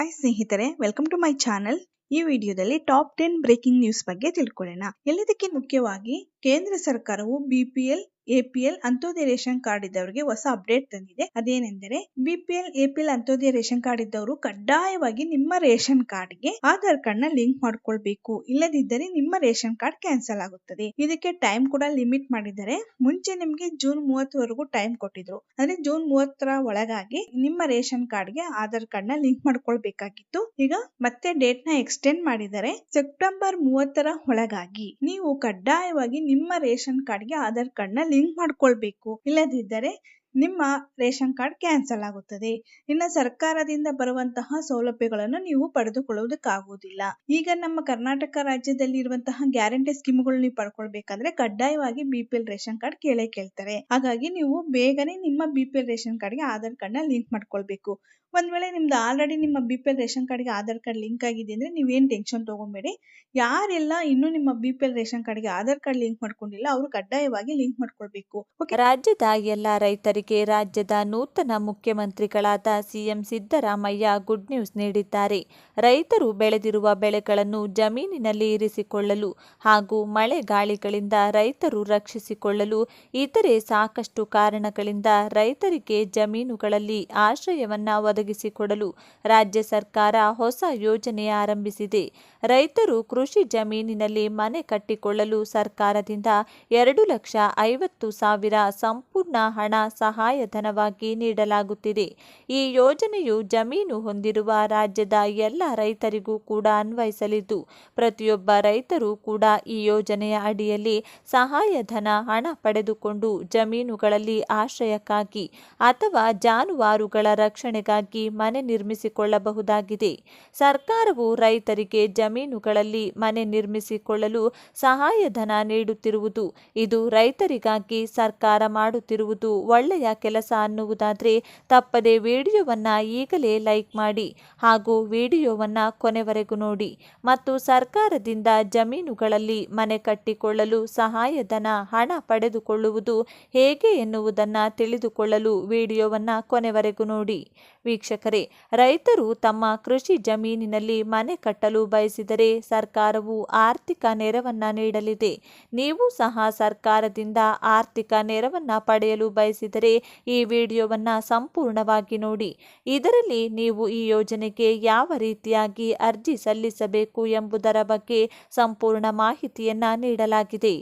Hi ಸ್ನೇಹಿತರೆ welcome to my channel ಈ ವಿಡಿಯೋದಲ್ಲಿ ಟಾಪ್ ಟೆನ್ ಬ್ರೇಕಿಂಗ್ ನ್ಯೂಸ್ ಬಗ್ಗೆ ತಿಳ್ಕೊಳ್ಳೋಣ. ಎಲ್ಲದಕ್ಕೆ ಮುಖ್ಯವಾಗಿ ಕೇಂದ್ರ ಸರ್ಕಾರವು BPL APL Antyodaya ration card ಇದ್ದವರಿಗೆ ಹೊಸ ಅಪ್ಡೇಟ್ ತಂದಿದೆ. ಅದೇನೆಂದರೆ BPL APL Antyodaya ration card ಇದ್ದವರು ಕಡ್ಡಾಯವಾಗಿ ನಿಮ್ಮ ರೇಷನ್ ಕಾರ್ಡ್ಗೆ ಆಧಾರ್ ಕಾರ್ಡ್ನ ಲಿಂಕ್ ಮಾಡ್ಕೊಳ್ಬೇಕು. ಇಲ್ಲದಿದ್ದರೆ ನಿಮ್ಮ ರೇಷನ್ ಕಾರ್ಡ್ ಕ್ಯಾನ್ಸಲ್ ಆಗುತ್ತದೆ. ಇದಕ್ಕೆ ಟೈಮ್ ಕೂಡ ಲಿಮಿಟ್ ಮಾಡಿದರೆ ಮುಂಚೆ ನಿಮ್ಗೆ ಜೂನ್ ಮೂವತ್ತವರೆಗೂ ಟೈಮ್ ಕೊಟ್ಟಿದ್ರು. ಅಂದ್ರೆ ಜೂನ್ ಮೂವತ್ತರ ಒಳಗಾಗಿ ನಿಮ್ಮ ರೇಷನ್ ಕಾರ್ಡ್ಗೆ ಆಧಾರ್ ಕಾರ್ಡ್ನ ಲಿಂಕ್ ಮಾಡ್ಕೊಳ್ಬೇಕಾಗಿತ್ತು. ಈಗ ಮತ್ತೆ ಡೇಟ್ನ ಎಕ್ಸ್ಟೆಂಡ್ ಮಾಡಿದ್ದಾರೆ ಸೆಪ್ಟೆಂಬರ್ ಮೂವತ್ತರ ಒಳಗಾಗಿ ನೀವು ಕಡ್ಡಾಯವಾಗಿ ನಿಮ್ಮ ರೇಷನ್ ಕಾರ್ಡ್ಗೆ ಆಧಾರ್ ಕಾರ್ಡ್ನ ಲಿಂಕ್ ಮಾಡ್ಕೊಳ್ಬೇಕು. ಇಲ್ಲದಿದ್ದರೆ ನಿಮ್ಮ ರೇಷನ್ ಕಾರ್ಡ್ ಕ್ಯಾನ್ಸಲ್ ಆಗುತ್ತದೆ. ಇನ್ನು ಸರ್ಕಾರದಿಂದ ಬರುವಂತಹ ಸೌಲಭ್ಯಗಳನ್ನು ನೀವು ಪಡೆದುಕೊಳ್ಳುವುದಕ್ಕಾಗುವುದಿಲ್ಲ. ಈಗ ನಮ್ಮ ಕರ್ನಾಟಕ ರಾಜ್ಯದಲ್ಲಿ ಇರುವಂತಹ ಗ್ಯಾರಂಟಿ ಸ್ಕೀಮ್ಗಳು ನೀವು ಪಡ್ಕೊಳ್ಬೇಕಂದ್ರೆ ಕಡ್ಡಾಯವಾಗಿ ಬಿಪಿಎಲ್ ರೇಷನ್ ಕಾರ್ಡ್ ಕೇಳೇ ಕೇಳ್ತಾರೆ. ಹಾಗಾಗಿ ನೀವು ಬೇಗನೆ ನಿಮ್ಮ ಬಿಪಿಎಲ್ ರೇಷನ್ ಕಾರ್ಡ್ ಕಾರ್ಡ್ಗೆ ಆಧಾರ್ ಕಾರ್ಡ್ನ ಲಿಂಕ್ ಮಾಡ್ಕೊಳ್ಬೇಕು. ಒಂದ್ ವೇಳೆ ನಿಮ್ದು ಆಲ್ರೆಡಿ ನಿಮ್ಮ ಬಿ ಪಿ ಎಲ್ ರೇಷನ್ ಕಾರ್ಡ್ಗೆ ಆಧಾರ್ ಕಾರ್ಡ್ ಲಿಂಕ್ ಆಗಿದೆ ಅಂದ್ರೆ ನೀವೇನ್ ಟೆನ್ಷನ್ ತಗೊಂಬೇಡಿ. ಯಾರೆಲ್ಲ ಇನ್ನು ನಿಮ್ಮ ಬಿ ಪಿ ಎಲ್ ರೇಷನ್ ಕಾರ್ಡ್ಗೆ ಆಧಾರ್ ಕಾರ್ಡ್ ಲಿಂಕ್ ಮಾಡ್ಕೊಂಡಿಲ್ಲ, ಅವರು ಕಡ್ಡಾಯವಾಗಿ ಲಿಂಕ್ ಮಾಡ್ಕೊಳ್ಬೇಕು. ರಾಜ್ಯದ ಎಲ್ಲಾ ರೈತರಿಗೆ ರಾಜ್ಯದ ನೂತನ ಮುಖ್ಯಮಂತ್ರಿಗಳಾದ ಸಿಎಂ ಸಿದ್ದರಾಮಯ್ಯ ಗುಡ್ ನ್ಯೂಸ್ ನೀಡಿದ್ದಾರೆ. ರೈತರು ಬೆಳೆದಿರುವ ಬೆಳೆಗಳನ್ನು ಜಮೀನಿನಲ್ಲಿ ಇರಿಸಿಕೊಳ್ಳಲು ಹಾಗೂ ಮಳೆ ಗಾಳಿಗಳಿಂದ ರೈತರು ರಕ್ಷಿಸಿಕೊಳ್ಳಲು ಇತರೆ ಸಾಕಷ್ಟು ಕಾರಣಗಳಿಂದ ರೈತರಿಗೆ ಜಮೀನುಗಳಲ್ಲಿ ಆಶ್ರಯವನ್ನ ಒದಗಿಸಿಕೊಡಲು ರಾಜ್ಯ ಸರ್ಕಾರ ಹೊಸ ಯೋಜನೆ ಆರಂಭಿಸಿದೆ. ರೈತರು ಕೃಷಿ ಜಮೀನಿನಲ್ಲಿ ಮನೆ ಕಟ್ಟಿಕೊಳ್ಳಲು ಸರ್ಕಾರದಿಂದ ಎರಡು ಲಕ್ಷ ಐವತ್ತು ಸಾವಿರ ಸಂಪೂರ್ಣ ಹಣ ಸಹಾಯಧನವಾಗಿ ನೀಡಲಾಗುತ್ತಿದೆ. ಈ ಯೋಜನೆಯು ಜಮೀನು ಹೊಂದಿರುವ ರಾಜ್ಯದ ಎಲ್ಲ ರೈತರಿಗೂ ಕೂಡ ಅನ್ವಯಿಸಲಿದ್ದು, ಪ್ರತಿಯೊಬ್ಬ ರೈತರು ಕೂಡ ಈ ಯೋಜನೆಯ ಅಡಿಯಲ್ಲಿ ಸಹಾಯಧನ ಹಣ ಪಡೆದುಕೊಂಡು ಜಮೀನುಗಳಲ್ಲಿ ಆಶ್ರಯಕ್ಕಾಗಿ ಅಥವಾ ಜಾನುವಾರುಗಳ ರಕ್ಷಣೆಗಾಗಿ ಮನೆ ನಿರ್ಮಿಸಿಕೊಳ್ಳಬಹುದಾಗಿದೆ. ಸರ್ಕಾರವು ರೈತರಿಗೆ ಜಮೀನುಗಳಲ್ಲಿ ಮನೆ ನಿರ್ಮಿಸಿಕೊಳ್ಳಲು ಸಹಾಯಧನ ನೀಡುತ್ತಿರುವುದು, ಇದು ರೈತರಿಗಾಗಿ ಸರ್ಕಾರ ಮಾಡುತ್ತಿರುವುದು ಒಳ್ಳೆಯ ಕೆಲಸ ಅನ್ನುವುದಾದರೆ ತಪ್ಪದೆ ವಿಡಿಯೋವನ್ನು ಈಗಲೇ ಲೈಕ್ ಮಾಡಿ ಹಾಗೂ ವಿಡಿಯೋವನ್ನು ಕೊನೆವರೆಗೂ ನೋಡಿ ಮತ್ತು ಸರ್ಕಾರದಿಂದ ಜಮೀನುಗಳಲ್ಲಿ ಮನೆ ಕಟ್ಟಿಕೊಳ್ಳಲು ಸಹಾಯಧನ ಹಣ ಪಡೆದುಕೊಳ್ಳುವುದು ಹೇಗೆ ಎನ್ನುವುದನ್ನು ತಿಳಿದುಕೊಳ್ಳಲು ವಿಡಿಯೋವನ್ನು ಕೊನೆವರೆಗೂ ನೋಡಿ. ವೀಕ್ಷಕರೇ, ರೈತರು ತಮ್ಮ ಕೃಷಿ ಜಮೀನಿನಲ್ಲಿ ಮನೆ ಕಟ್ಟಲು ಬಯಸಿದರೆ ಸರ್ಕಾರವು ಆರ್ಥಿಕ ನೆರವನ್ನು ನೀಡಲಿದೆ. ನೀವು ಸಹ ಸರ್ಕಾರದಿಂದ ಆರ್ಥಿಕ ನೆರವನ್ನು ಪಡೆಯಲು ಬಯಸಿದರೆ ಈ ವಿಡಿಯೋವನ್ನು ಸಂಪೂರ್ಣವಾಗಿ ನೋಡಿ. ಇದರಲ್ಲಿ ನೀವು ಈ ಯೋಜನೆಗೆ ಯಾವ ರೀತಿಯಾಗಿ ಅರ್ಜಿ ಸಲ್ಲಿಸಬೇಕು ಎಂಬುದರ ಬಗ್ಗೆ ಸಂಪೂರ್ಣ ಮಾಹಿತಿಯನ್ನು ನೀಡಲಾಗಿದೆ.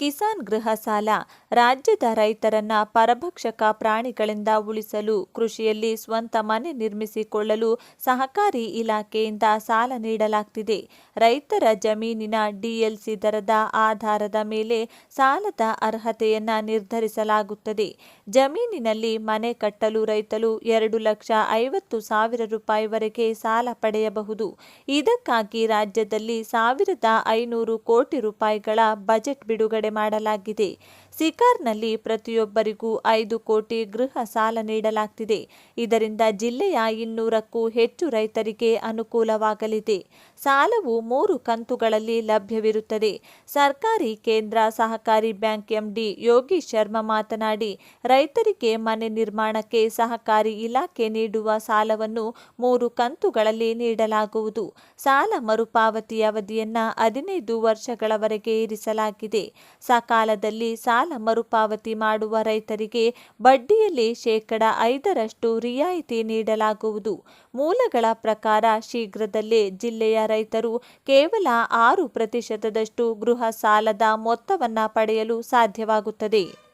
ಕಿಸಾನ್ ಗೃಹ ಸಾಲ. ರಾಜ್ಯದ ರೈತರನ್ನ ಪರಭಕ್ಷಕ ಪ್ರಾಣಿಗಳಿಂದ ಉಳಿಸಲು ಕೃಷಿಯಲ್ಲಿ ಸ್ವಂತ ಮನೆ ನಿರ್ಮಿಸಿಕೊಳ್ಳಲು ಸಹಕಾರಿ ಇಲಾಖೆಯಿಂದ ಸಾಲ ನೀಡಲಾಗ್ತಿದೆ. ರೈತರ ಜಮೀನಿನ ಡಿಎಲ್ಸಿ ದರದ ಆಧಾರದ ಮೇಲೆ ಸಾಲದ ಅರ್ಹತೆಯನ್ನ ನಿರ್ಧರಿಸಲಾಗುತ್ತದೆ. ಜಮೀನಿನಲ್ಲಿ ಮನೆ ಕಟ್ಟಲು ರೈತರು ಎರಡು ಲಕ್ಷ ಐವತ್ತು ಸಾವಿರ ರೂಪಾಯಿವರೆಗೆ ಸಾಲ ಪಡೆಯಬಹುದು. ಇದಕ್ಕಾಗಿ ರಾಜ್ಯದಲ್ಲಿ ಸಾವಿರದ ಐನೂರು ಕೋಟಿ ರೂಪಾಯಿಗಳ ಬಜೆಟ್ ಬಿಡುಗಡೆ ಮಾಡಲಾಗಿದೆ. ಸಿಕಾರ್ನಲ್ಲಿ ಪ್ರತಿಯೊಬ್ಬರಿಗೂ ಐದು ಕೋಟಿ ಗೃಹ ಸಾಲ ನೀಡಲಾಗ್ತಿದೆ. ಇದರಿಂದ ಜಿಲ್ಲೆಯ ಇನ್ನೂರಕ್ಕೂ ಹೆಚ್ಚು ರೈತರಿಗೆ ಅನುಕೂಲವಾಗಲಿದೆ. ಸಾಲವು ಮೂರು ಕಂತುಗಳಲ್ಲಿ ಲಭ್ಯವಿರುತ್ತದೆ. ಸರ್ಕಾರಿ ಕೇಂದ್ರ ಸಹಕಾರಿ ಬ್ಯಾಂಕ್ ಎಂಡಿ ಯೋಗಿ ಶರ್ಮಾ ಮಾತನಾಡಿ, ರೈತರಿಗೆ ಮನೆ ನಿರ್ಮಾಣಕ್ಕೆ ಸಹಕಾರಿ ಇಲಾಖೆ ನೀಡುವ ಸಾಲವನ್ನು ಮೂರು ಕಂತುಗಳಲ್ಲಿ ನೀಡಲಾಗುವುದು. ಸಾಲ ಮರುಪಾವತಿ ಅವಧಿಯನ್ನ ಹದಿನೈದು ವರ್ಷಗಳವರೆಗೆ ಇರಿಸಲಾಗಿದೆ. ಸಕಾಲದಲ್ಲಿ ಸಾಲ ಮರುಪಾವತಿ ಮಾಡುವ ರೈತರಿಗೆ ಬಡ್ಡಿಯಲ್ಲಿ ಶೇಕಡ ಐದರಷ್ಟು ರಿಯಾಯಿತಿ ನೀಡಲಾಗುವುದು. ಮೂಲಗಳ ಪ್ರಕಾರ ಶೀಘ್ರದಲ್ಲೇ ಜಿಲ್ಲೆಯ ರೈತರು ಕೇವಲ ಆರು ಪ್ರತಿಶತದಷ್ಟು ಗೃಹ ಸಾಲದ ಮೊತ್ತವನ್ನು ಪಡೆಯಲು ಸಾಧ್ಯವಾಗುತ್ತದೆ.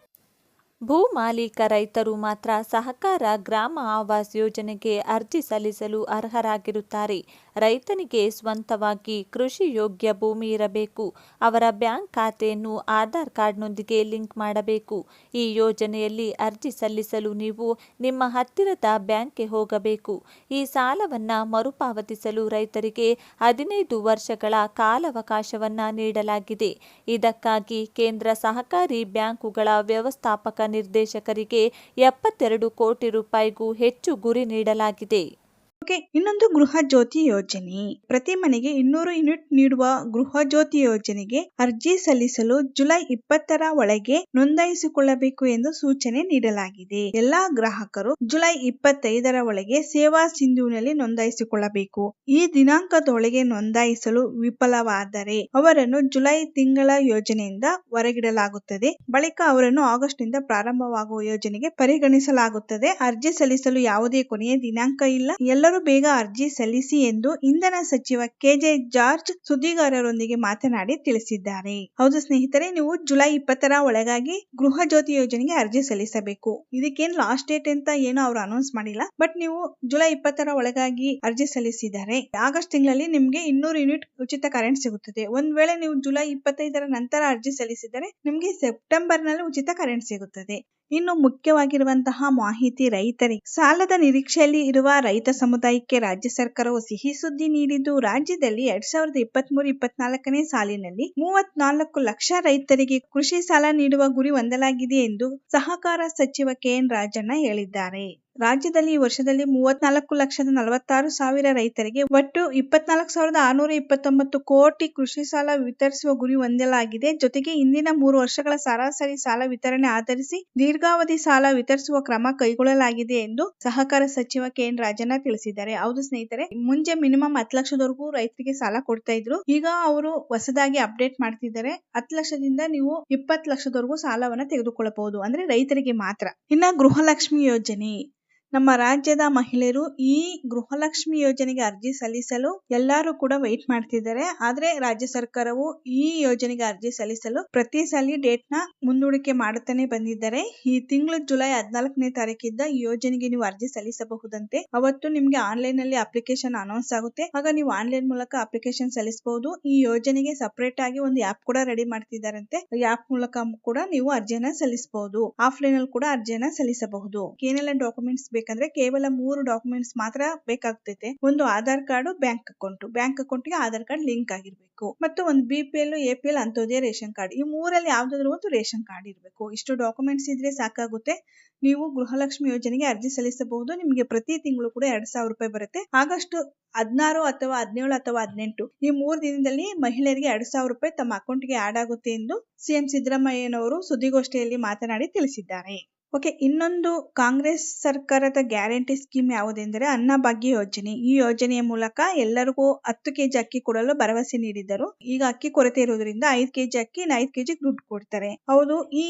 ಭೂ ಮಾಲೀಕ ರೈತರು ಮಾತ್ರ ಸಹಕಾರ ಗ್ರಾಮ ಆವಾಸ್ ಯೋಜನೆಗೆ ಅರ್ಜಿ ಸಲ್ಲಿಸಲು ಅರ್ಹರಾಗಿರುತ್ತಾರೆ. ರೈತನಿಗೆ ಸ್ವಂತವಾಗಿ ಕೃಷಿ ಯೋಗ್ಯ ಭೂಮಿ ಇರಬೇಕು. ಅವರ ಬ್ಯಾಂಕ್ ಖಾತೆಯನ್ನು ಆಧಾರ್ ಕಾರ್ಡ್ನೊಂದಿಗೆ ಲಿಂಕ್ ಮಾಡಬೇಕು. ಈ ಯೋಜನೆಯಲ್ಲಿ ಅರ್ಜಿ ಸಲ್ಲಿಸಲು ನೀವು ನಿಮ್ಮ ಹತ್ತಿರದ ಬ್ಯಾಂಕ್ಗೆ ಹೋಗಬೇಕು. ಈ ಸಾಲವನ್ನು ಮರುಪಾವತಿಸಲು ರೈತರಿಗೆ ಹದಿನೈದು ವರ್ಷಗಳ ಕಾಲಾವಕಾಶವನ್ನು ನೀಡಲಾಗಿದೆ. ಇದಕ್ಕಾಗಿ ಕೇಂದ್ರ ಸಹಕಾರಿ ಬ್ಯಾಂಕುಗಳ ವ್ಯವಸ್ಥಾಪಕ ನಿರ್ದೇಶಕರಿಗೆ ಎಪ್ಪತ್ತೆರಡು ಕೋಟಿ ರೂಪಾಯಿಗೂ ಹೆಚ್ಚು ಗುರಿ ನೀಡಲಾಗಿದೆ. ಓಕೆ, ಇನ್ನೊಂದು ಗೃಹ ಜ್ಯೋತಿ ಯೋಜನೆ. ಪ್ರತಿ ಮನೆಗೆ ಇನ್ನೂರು ಯೂನಿಟ್ ನೀಡುವ ಗೃಹ ಜ್ಯೋತಿ ಯೋಜನೆಗೆ ಅರ್ಜಿ ಸಲ್ಲಿಸಲು ಜುಲೈ ಇಪ್ಪತ್ತರ ಒಳಗೆ ನೋಂದಾಯಿಸಿಕೊಳ್ಳಬೇಕು ಎಂದು ಸೂಚನೆ ನೀಡಲಾಗಿದೆ. ಎಲ್ಲಾ ಗ್ರಾಹಕರು ಜುಲೈ ಇಪ್ಪತ್ತೈದರ ಒಳಗೆ ಸೇವಾ ಸಿಂಧುವಿನಲ್ಲಿ ನೋಂದಾಯಿಸಿಕೊಳ್ಳಬೇಕು. ಈ ದಿನಾಂಕದೊಳಗೆ ನೋಂದಾಯಿಸಲು ವಿಫಲವಾದರೆ ಅವರನ್ನು ಜುಲೈ ತಿಂಗಳ ಯೋಜನೆಯಿಂದ ಹೊರಗಿಡಲಾಗುತ್ತದೆ. ಬಳಿಕ ಅವರನ್ನು ಆಗಸ್ಟ್ನಿಂದ ಪ್ರಾರಂಭವಾಗುವ ಯೋಜನೆಗೆ ಪರಿಗಣಿಸಲಾಗುತ್ತದೆ. ಅರ್ಜಿ ಸಲ್ಲಿಸಲು ಯಾವುದೇ ಕೊನೆಯ ದಿನಾಂಕ ಇಲ್ಲ. ಎಲ್ಲರೂ ಬೇಗ ಅರ್ಜಿ ಸಲ್ಲಿಸಿ ಎಂದು ಇಂಧನ ಸಚಿವ ಕೆಜೆ ಜಾರ್ಜ್ ಸುದ್ದಿಗಾರರೊಂದಿಗೆ ಮಾತನಾಡಿ ತಿಳಿಸಿದ್ದಾರೆ. ಹೌದು ಸ್ನೇಹಿತರೆ, ನೀವು ಜುಲೈ ಇಪ್ಪತ್ತರ ಒಳಗಾಗಿ ಗೃಹ ಜ್ಯೋತಿ ಯೋಜನೆಗೆ ಅರ್ಜಿ ಸಲ್ಲಿಸಬೇಕು. ಇದಕ್ಕೇನು ಲಾಸ್ಟ್ ಡೇಟ್ ಅಂತ ಏನು ಅವರು ಅನೌನ್ಸ್ ಮಾಡಿಲ್ಲ. ಬಟ್ ನೀವು ಜುಲೈ ಇಪ್ಪತ್ತರ ಒಳಗಾಗಿ ಅರ್ಜಿ ಸಲ್ಲಿಸಿದ್ದಾರೆ ಆಗಸ್ಟ್ ತಿಂಗಳಲ್ಲಿ ನಿಮ್ಗೆ ಇನ್ನೂರು ಯೂನಿಟ್ ಉಚಿತ ಕರೆಂಟ್ ಸಿಗುತ್ತದೆ. ಒಂದ್ ವೇಳೆ ನೀವು ಜುಲೈ ಇಪ್ಪತ್ತೈದರ ನಂತರ ಅರ್ಜಿ ಸಲ್ಲಿಸಿದರೆ ನಿಮ್ಗೆ ಸೆಪ್ಟೆಂಬರ್ನಲ್ಲಿ ಉಚಿತ ಕರೆಂಟ್ ಸಿಗುತ್ತದೆ. ಇನ್ನು ಮುಖ್ಯವಾಗಿರುವಂತಹ ಮಾಹಿತಿ ರೈತರಿಗೆ. ಸಾಲದ ನಿರೀಕ್ಷೆಯಲ್ಲಿ ಇರುವ ರೈತ ಸಮುದಾಯಕ್ಕೆ ರಾಜ್ಯ ಸರ್ಕಾರವು ಸಿಹಿ ಸುದ್ದಿ ನೀಡಿದ್ದು, ರಾಜ್ಯದಲ್ಲಿ ಎರಡ್ ಸಾವಿರದ ಇಪ್ಪತ್ತ್ ಮೂರು ಇಪ್ಪತ್ನಾಲ್ಕನೇ ಸಾಲಿನಲ್ಲಿ ಮೂವತ್ನಾಲ್ಕು ಲಕ್ಷ ರೈತರಿಗೆ ಕೃಷಿ ಸಾಲ ನೀಡುವ ಗುರಿ ಹೊಂದಲಾಗಿದೆ ಎಂದು ಸಹಕಾರ ಸಚಿವ ಕೆಎನ್ ರಾಜಣ್ಣ ಹೇಳಿದ್ದಾರೆ. ರಾಜ್ಯದಲ್ಲಿ ಈ ವರ್ಷದಲ್ಲಿ ಮೂವತ್ನಾಲ್ಕು ಲಕ್ಷದ ನಲವತ್ತಾರು ಸಾವಿರ ರೈತರಿಗೆ ಒಟ್ಟು ಇಪ್ಪತ್ನಾಲ್ಕು ಸಾವಿರದ ಆರುನೂರ ಇಪ್ಪತ್ತೊಂಬತ್ತು ಕೋಟಿ ಕೃಷಿ ಸಾಲ ವಿತರಿಸುವ ಗುರಿ ಹೊಂದಲಾಗಿದೆ. ಜೊತೆಗೆ ಇಂದಿನ ಮೂರು ವರ್ಷಗಳ ಸರಾಸರಿ ಸಾಲ ವಿತರಣೆ ಆಧರಿಸಿ ದೀರ್ಘಾವಧಿ ಸಾಲ ವಿತರಿಸುವ ಕ್ರಮ ಕೈಗೊಳ್ಳಲಾಗಿದೆ ಎಂದು ಸಹಕಾರ ಸಚಿವ ಕೆಎನ್ ರಾಜಣ್ಣ ತಿಳಿಸಿದ್ದಾರೆ. ಹೌದು ಸ್ನೇಹಿತರೆ ಮುಂಚೆ ಮಿನಿಮಮ್ ಹತ್ತು ಲಕ್ಷದವರೆಗೂ ರೈತರಿಗೆ ಸಾಲ ಕೊಡ್ತಾ ಇದ್ರು. ಈಗ ಅವರು ಹೊಸದಾಗಿ ಅಪ್ಡೇಟ್ ಮಾಡ್ತಿದ್ದಾರೆ. ಹತ್ತು ಲಕ್ಷದಿಂದ ನೀವು ಇಪ್ಪತ್ತು ಲಕ್ಷದವರೆಗೂ ಸಾಲವನ್ನ ತೆಗೆದುಕೊಳ್ಳಬಹುದು. ಅಂದ್ರೆ ರೈತರಿಗೆ ಮಾತ್ರ. ಇನ್ನ ಗೃಹಲಕ್ಷ್ಮಿ ಯೋಜನೆ ನಮ್ಮ ರಾಜ್ಯದ ಮಹಿಳೆಯರು ಈ ಗೃಹಲಕ್ಷ್ಮಿ ಯೋಜನೆಗೆ ಅರ್ಜಿ ಸಲ್ಲಿಸಲು ಎಲ್ಲರೂ ಕೂಡ ವೆಯ್ಟ್ ಮಾಡ್ತಿದ್ದಾರೆ. ಆದ್ರೆ ರಾಜ್ಯ ಸರ್ಕಾರವು ಈ ಯೋಜನೆಗೆ ಅರ್ಜಿ ಸಲ್ಲಿಸಲು ಪ್ರತಿ ಸಲ ಡೇಟ್ನ ಮುಂದೂಡಿಕೆ ಮಾಡುತ್ತಾನೆ ಬಂದಿದ್ದಾರೆ. ಈ ತಿಂಗಳು ಜುಲೈ ಹದಿನಾಲ್ಕನೇ ತಾರೀಕಿಂದ ಈ ಯೋಜನೆಗೆ ನೀವು ಅರ್ಜಿ ಸಲ್ಲಿಸಬಹುದಂತೆ. ಅವತ್ತು ನಿಮ್ಗೆ ಆನ್ಲೈನ್ ಅಲ್ಲಿ ಅಪ್ಲಿಕೇಶನ್ ಅನೌನ್ಸ್ ಆಗುತ್ತೆ. ಆಗ ನೀವು ಆನ್ಲೈನ್ ಮೂಲಕ ಅಪ್ಲಿಕೇಶನ್ ಸಲ್ಲಿಸಬಹುದು. ಈ ಯೋಜನೆಗೆ ಸಪರೇಟ್ ಆಗಿ ಒಂದು ಆಪ್ ಕೂಡ ರೆಡಿ ಮಾಡ್ತಿದ್ದಾರಂತೆ. ಆಪ್ ಮೂಲಕ ಕೂಡ ನೀವು ಅರ್ಜಿಯನ್ನ ಸಲ್ಲಿಸಬಹುದು. ಆಫ್ಲೈನ್ ಅಲ್ಲಿ ಕೂಡ ಅರ್ಜಿಯನ್ನ ಸಲ್ಲಿಸಬಹುದು. ಏನೆಲ್ಲ ಡಾಕ್ಯುಮೆಂಟ್ಸ್ ಬೇಕಂದ್ರೆ ಕೇವಲ ಮೂರು ಡಾಕ್ಯುಮೆಂಟ್ಸ್ ಮಾತ್ರ ಬೇಕಾಗ್ತೈತೆ. ಒಂದು Aadhaar card, bank account. Bank ಅಕೌಂಟ್ಗೆ ಆಧಾರ್ ಕಾರ್ಡ್ ಲಿಂಕ್ ಆಗಿರ್ಬೇಕು. ಮತ್ತು ಒಂದು B P L, A P L Antyodaya ration card. ಈ ಮೂರಲ್ಲಿ ಯಾವ್ದಾದ್ರು ಒಂದು ರೇಷನ್ ಕಾರ್ಡ್ ಇರಬೇಕು. ಇಷ್ಟು ಡಾಕ್ಯುಮೆಂಟ್ಸ್ ಇದ್ರೆ ಸಾಕಾಗುತ್ತೆ. ನೀವು ಗೃಹಲಕ್ಷ್ಮಿ ಯೋಜನೆಗೆ ಅರ್ಜಿ ಸಲ್ಲಿಸಬಹುದು. ನಿಮಗೆ ಪ್ರತಿ ತಿಂಗಳು ಕೂಡ ಎರಡ್ ಸಾವಿರ ರೂಪಾಯಿ ಬರುತ್ತೆ. ಆಗಸ್ಟ್ ಹದಿನಾರು ಅಥವಾ ಹದಿನೇಳು ಅಥವಾ ಹದಿನೆಂಟು, ಈ ಮೂರು ದಿನದಲ್ಲಿ ಮಹಿಳೆಯರಿಗೆ ಎರಡ್ ಸಾವಿರ ರೂಪಾಯಿ ತಮ್ಮ ಅಕೌಂಟ್ಗೆ ಆಡ್ ಆಗುತ್ತೆ ಎಂದು ಸಿಎಂ ಸಿದ್ದರಾಮಯ್ಯನವರು ಸುದ್ದಿಗೋಷ್ಠಿಯಲ್ಲಿ ಮಾತನಾಡಿ ತಿಳಿಸಿದ್ದಾರೆ. ಓಕೆ ಇನ್ನೊಂದು ಕಾಂಗ್ರೆಸ್ ಸರ್ಕಾರದ ಗ್ಯಾರಂಟಿ ಸ್ಕೀಮ್ ಯಾವುದೆಂದರೆ ಅನ್ನಭಾಗ್ಯ ಯೋಜನೆ. ಈ ಯೋಜನೆಯ ಮೂಲಕ ಎಲ್ಲರಿಗೂ ಹತ್ತು ಕೆಜಿ ಅಕ್ಕಿ ಕೊಡಲು ಭರವಸೆ ನೀಡಿದ್ದರು. ಈಗ ಅಕ್ಕಿ ಕೊರತೆ ಇರುವುದರಿಂದ ಐದು ಕೆಜಿ ಅಕ್ಕಿ, ಐದ್ ಕೆಜಿ ದುಡ್ಡು ಕೊಡ್ತಾರೆ. ಹೌದು, ಈ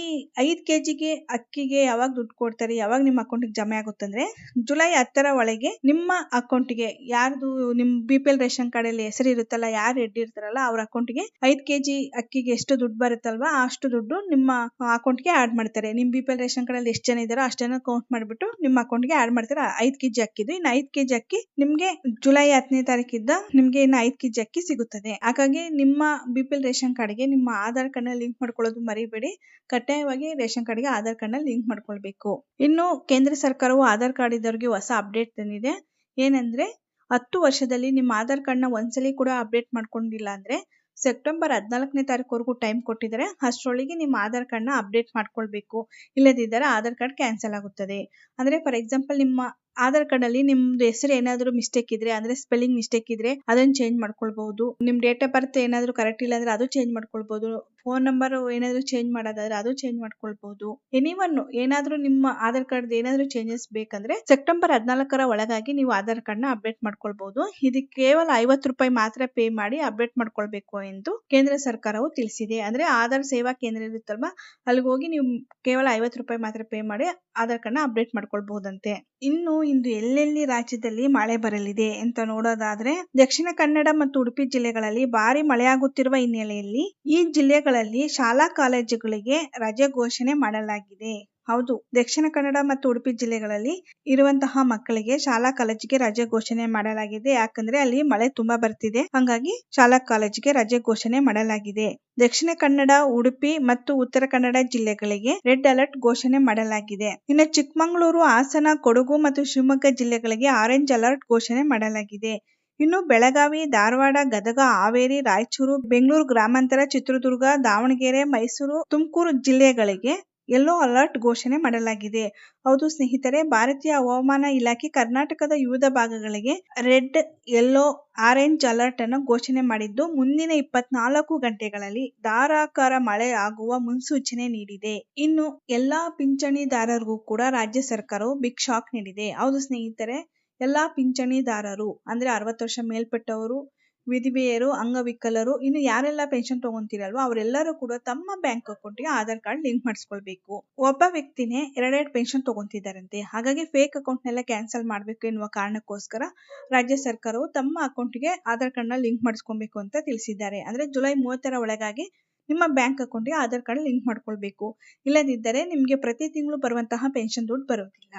ಐದ್ ಕೆಜಿಗೆ ಅಕ್ಕಿಗೆ ಯಾವಾಗ ದುಡ್ಡು ಕೊಡ್ತಾರೆ, ಯಾವಾಗ ನಿಮ್ಮ ಅಕೌಂಟ್ಗೆ ಜಮೆ ಆಗುತ್ತಂದ್ರೆ ಜುಲೈ ಹತ್ತರ ಒಳಗೆ ನಿಮ್ಮ ಅಕೌಂಟ್ಗೆ ಯಾರ್ದು ನಿಮ್ B P L ration card ಅಲ್ಲಿ ಹೆಸರು ಇರುತ್ತಲ್ಲ, ಯಾರು ರೆಡ್ಡಿ ಇರ್ತಾರಲ್ಲ ಅವ್ರ ಅಕೌಂಟ್ಗೆ ಐದು ಕೆಜಿ ಅಕ್ಕಿಗೆ ಎಷ್ಟು ದುಡ್ಡು ಬರುತ್ತಲ್ವಾ ಅಷ್ಟು ದುಡ್ಡು ನಿಮ್ಮ ಅಕೌಂಟ್ಗೆ ಆಡ್ ಮಾಡ್ತಾರೆ. ನಿಮ್ B P L ration card ಎಷ್ಟು ಜನ ಇದ್ದಾರೋ ಅಷ್ಟು ಜನ ಕೌಂಟ್ ಮಾಡ್ಬಿಟ್ಟು ನಿಮ್ಮ ಅಕೌಂಟ್ಗೆ ಆಡ್ ಮಾಡ್ತೀರಾ? ಐದ್ ಕೆಜಿ ಅಕ್ಕಿದು. ಇನ್ನು ಐದ್ ಕೆಜಿ ಅಕ್ಕಿ ನಿಮ್ಗೆ ಜುಲೈ ಹತ್ತನೇ ತಾರೀಕಿದ್ದ ನಿಮ್ಗೆ ಇನ್ನು ಐದ್ ಕೆಜಿ ಅಕ್ಕಿ ಸಿಗುತ್ತದೆ. ಹಾಗಾಗಿ ನಿಮ್ಮ ಬಿ ಪಿ ಎಲ್ ರೇಷನ್ ಕಾರ್ಡ್ಗೆ ನಿಮ್ಮ ಆಧಾರ್ ಕಾರ್ಡ್ನ ಲಿಂಕ್ ಮಾಡ್ಕೊಳ್ಳೋದು ಮರಿಬೇಡಿ. ಕಡ್ಡಾಯವಾಗಿ ರೇಷನ್ ಕಾರ್ಡ್ಗೆ ಆಧಾರ್ ಕಾರ್ಡ್ನ ಲಿಂಕ್ ಮಾಡ್ಕೊಳ್ಬೇಕು. ಇನ್ನು ಕೇಂದ್ರ ಸರ್ಕಾರವು ಆಧಾರ್ ಕಾರ್ಡ್ ಇದ್ದವರಿಗೆ ಹೊಸ ಅಪ್ಡೇಟ್ ತಂದಿದೆ. ಏನಂದ್ರೆ ಹತ್ತು ವರ್ಷದಲ್ಲಿ ನಿಮ್ಮ ಆಧಾರ್ ಕಾರ್ಡ್ನ ಒಂದ್ಸಲಿ ಕೂಡ ಅಪ್ಡೇಟ್ ಮಾಡ್ಕೊಂಡಿಲ್ಲ ಅಂದ್ರೆ ಸೆಪ್ಟೆಂಬರ್ ಹದಿನಾಲ್ಕನೇ ತಾರೀಕುವರೆಗೂ ಟೈಮ್ ಕೊಟ್ಟಿದ್ದಾರೆ ಅಷ್ಟರೊಳಗೆ ನಿಮ್ಮ ಆಧಾರ್ ಕಾರ್ಡ್ನ ಅಪ್ಡೇಟ್ ಮಾಡ್ಕೊಳ್ಬೇಕು. ಇಲ್ಲದಿದ್ದರೆ ಆಧಾರ್ ಕಾರ್ಡ್ ಕ್ಯಾನ್ಸಲ್ ಆಗುತ್ತದೆ. ಅಂದ್ರೆ ಫಾರ್ ಎಕ್ಸಾಂಪಲ್ ನಿಮ್ಮ ಆಧಾರ್ ಕಾರ್ಡ್ ಅಲ್ಲಿ ನಿಮ್ದು ಹೆಸರು ಏನಾದ್ರು ಮಿಸ್ಟೇಕ್ ಇದ್ರೆ, ಅಂದ್ರೆ ಸ್ಪೆಲ್ಲಿಂಗ್ ಮಿಸ್ಟೇಕ್ ಇದ್ರೆ ಅದನ್ನ ಚೇಂಜ್ ಮಾಡ್ಕೊಳ್ಬಹುದು. ನಿಮ್ ಡೇಟ್ ಆಫ್ ಬರ್ತ್ ಏನಾದ್ರು ಕರೆಕ್ಟ್ ಇಲ್ಲ ಅಂದ್ರೆ ಅದು ಚೇಂಜ್ ಮಾಡ್ಕೊಳ್ಬಹುದು. ಫೋನ್ ನಂಬರ್ ಏನಾದ್ರು ಚೇಂಜ್ ಮಾಡೋದಾದ್ರೆ ಅದು ಚೇಂಜ್ ಮಾಡ್ಕೊಳ್ಬಹುದು. ಎನಿವನ್ ಏನಾದ್ರು ನಿಮ್ಮ ಆಧಾರ್ ಕಾರ್ಡ್ ಏನಾದ್ರು ಚೇಂಜಸ್ ಬೇಕಂದ್ರೆ ಸೆಪ್ಟೆಂಬರ್ ಹದಿನಾಲ್ಕರ ಒಳಗಾಗಿ ನೀವು ಆಧಾರ್ ಕಾರ್ಡ್ನ ಅಪ್ಡೇಟ್ ಮಾಡ್ಕೊಳ್ಬಹುದು. ಇದು ಕೇವಲ ಐವತ್ತು ರೂಪಾಯಿ ಮಾತ್ರ ಪೇ ಮಾಡಿ ಅಪ್ಡೇಟ್ ಮಾಡ್ಕೊಳ್ಬೇಕು ಎಂದು ಕೇಂದ್ರ ಸರ್ಕಾರವು ತಿಳಿಸಿದೆ. ಅಂದ್ರೆ ಆಧಾರ್ ಸೇವಾ ಕೇಂದ್ರ ಇರುತ್ತಲ್ವಾ, ಅಲ್ಲಿಗೆ ಹೋಗಿ ನೀವು ಕೇವಲ ಐವತ್ತು ರೂಪಾಯಿ ಮಾತ್ರ ಪೇ ಮಾಡಿ ಆಧಾರ್ ಕಾರ್ಡ್ನ ಅಪ್ಡೇಟ್ ಮಾಡ್ಕೊಳ್ಬಹುದಂತೆ. ಇನ್ನು ಇಂದು ಎಲ್ಲೆಲ್ಲಿ ರಾಜ್ಯದಲ್ಲಿ ಮಳೆ ಬರಲಿದೆ ಅಂತ ನೋಡೋದಾದ್ರೆ ದಕ್ಷಿಣ ಕನ್ನಡ ಮತ್ತು ಉಡುಪಿ ಜಿಲ್ಲೆಗಳಲ್ಲಿ ಭಾರಿ ಮಳೆಯಾಗುತ್ತಿರುವ ಹಿನ್ನೆಲೆಯಲ್ಲಿ ಈ ಜಿಲ್ಲೆಗಳಲ್ಲಿ ಶಾಲಾ ಕಾಲೇಜುಗಳಿಗೆ ರಜೆ ಘೋಷಣೆ ಮಾಡಲಾಗಿದೆ. ಹೌದು. ದಕ್ಷಿಣ ಕನ್ನಡ ಮತ್ತು ಉಡುಪಿ ಜಿಲ್ಲೆಗಳಲ್ಲಿ ಇರುವಂತಹ ಮಕ್ಕಳಿಗೆ ಶಾಲಾ ಕಾಲೇಜಿಗೆ ರಜೆ ಘೋಷಣೆ ಮಾಡಲಾಗಿದೆ. ಯಾಕಂದ್ರೆ ಅಲ್ಲಿ ಮಳೆ ತುಂಬಾ ಬರ್ತಿದೆ. ಹಾಗಾಗಿ ಶಾಲಾ ಕಾಲೇಜಿಗೆ ರಜೆ ಘೋಷಣೆ ಮಾಡಲಾಗಿದೆ. ದಕ್ಷಿಣ ಕನ್ನಡ, ಉಡುಪಿ ಮತ್ತು ಉತ್ತರ ಕನ್ನಡ ಜಿಲ್ಲೆಗಳಿಗೆ ರೆಡ್ ಅಲರ್ಟ್ ಘೋಷಣೆ ಮಾಡಲಾಗಿದೆ. ಇನ್ನು ಚಿಕ್ಕಮಗಳೂರು, ಹಾಸನ, ಕೊಡಗು ಮತ್ತು ಶಿವಮೊಗ್ಗ ಜಿಲ್ಲೆಗಳಿಗೆ ಆರೆಂಜ್ ಅಲರ್ಟ್ ಘೋಷಣೆ ಮಾಡಲಾಗಿದೆ. ಇನ್ನು ಬೆಳಗಾವಿ, ಧಾರವಾಡ, ಗದಗ, ಹಾವೇರಿ, ರಾಯಚೂರು, ಬೆಂಗಳೂರು, ಗ್ರಾಮಾಂತರ, ಚಿತ್ರದುರ್ಗ, ದಾವಣಗೆರೆ, ಮೈಸೂರು, ತುಮಕೂರು ಜಿಲ್ಲೆಗಳಿಗೆ ಯೆಲ್ಲೋ ಅಲರ್ಟ್ ಘೋಷಣೆ ಮಾಡಲಾಗಿದೆ. ಹೌದು ಸ್ನೇಹಿತರೆ, ಭಾರತೀಯ ಹವಾಮಾನ ಇಲಾಖೆ ಕರ್ನಾಟಕದ ವಿವಿಧ ಭಾಗಗಳಿಗೆ ರೆಡ್, ಯೆಲ್ಲೋ, ಆರೆಂಜ್ ಅಲರ್ಟ್ ಅನ್ನು ಘೋಷಣೆ ಮಾಡಿದ್ದು, ಮುಂದಿನ ಇಪ್ಪತ್ನಾಲ್ಕು ಗಂಟೆಗಳಲ್ಲಿ ಧಾರಾಕಾರ ಮಳೆ ಆಗುವ ಮುನ್ಸೂಚನೆ ನೀಡಿದೆ. ಇನ್ನು ಎಲ್ಲಾ ಪಿಂಚಣಿದಾರರಿಗೂ ಕೂಡ ರಾಜ್ಯ ಸರ್ಕಾರವು ಬಿಗ್ ಶಾಕ್ ನೀಡಿದೆ. ಹೌದು ಸ್ನೇಹಿತರೆ, ಎಲ್ಲಾ ಪಿಂಚಣಿದಾರರು, ಅಂದ್ರೆ ಅರವತ್ತು ವರ್ಷ ಮೇಲ್ಪಟ್ಟವರು ವಿಧವೆಯರು, ಅಂಗವಿಕಲರು, ಇನ್ನು ಯಾರೆಲ್ಲ ಪೆನ್ಷನ್ ತಗೊಂತೀರಲ್ವಾ, ಅವರೆಲ್ಲರೂ ಕೂಡ ತಮ್ಮ ಬ್ಯಾಂಕ್ ಅಕೌಂಟ್ಗೆ ಆಧಾರ್ ಕಾರ್ಡ್ ಲಿಂಕ್ ಮಾಡಿಸ್ಕೊಳ್ಬೇಕು. ಒಬ್ಬ ವ್ಯಕ್ತಿನೇ ಎರಡೆರಡು ಪೆನ್ಷನ್ ತಗೊಂತಿದ್ದಾರಂತೆ, ಹಾಗಾಗಿ ಫೇಕ್ ಅಕೌಂಟ್ ನೆಲ್ಲ ಕ್ಯಾನ್ಸಲ್ ಮಾಡಬೇಕು ಎನ್ನುವ ಕಾರಣಕ್ಕೋಸ್ಕರ ರಾಜ್ಯ ಸರ್ಕಾರವು ತಮ್ಮ ಅಕೌಂಟ್ಗೆ ಆಧಾರ್ ಕಾರ್ಡ್ನ ಲಿಂಕ್ ಮಾಡಿಸ್ಕೊಬೇಕು ಅಂತ ತಿಳಿಸಿದ್ದಾರೆ. ಅಂದ್ರೆ ಜುಲೈ ಮೂವತ್ತರ ಒಳಗಾಗಿ ನಿಮ್ಮ ಬ್ಯಾಂಕ್ ಅಕೌಂಟ್ಗೆ ಆಧಾರ್ ಕಾರ್ಡ್ ಲಿಂಕ್ ಮಾಡ್ಕೊಳ್ಬೇಕು. ಇಲ್ಲದಿದ್ದರೆ ನಿಮಗೆ ಪ್ರತಿ ತಿಂಗಳು ಬರುವಂತಹ ಪೆನ್ಷನ್ ದುಡ್ಡು ಬರೋದಿಲ್ಲ.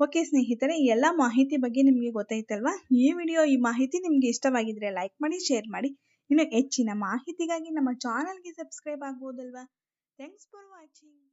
ಓಕೆ ಸ್ನೇಹಿತರೆ, ಈ ಎಲ್ಲ ಮಾಹಿತಿ ಬಗ್ಗೆ ನಿಮಗೆ ಗೊತ್ತಾಯ್ತಲ್ವಾ ಈ ವಿಡಿಯೋ ಈ ಮಾಹಿತಿ ನಿಮಗೆ ಇಷ್ಟವಾಗಿದ್ರೆ ಲೈಕ್ ಮಾಡಿ ಶೇರ್ ಮಾಡಿ. ಇನ್ನು ಹೆಚ್ಚಿನ ಮಾಹಿತಿಗಾಗಿ ನಮ್ಮ ಚಾನಲ್ಗೆ ಸಬ್ಸ್ಕ್ರೈಬ್ ಆಗ್ಬೋದಲ್ವಾ? Thanks for watching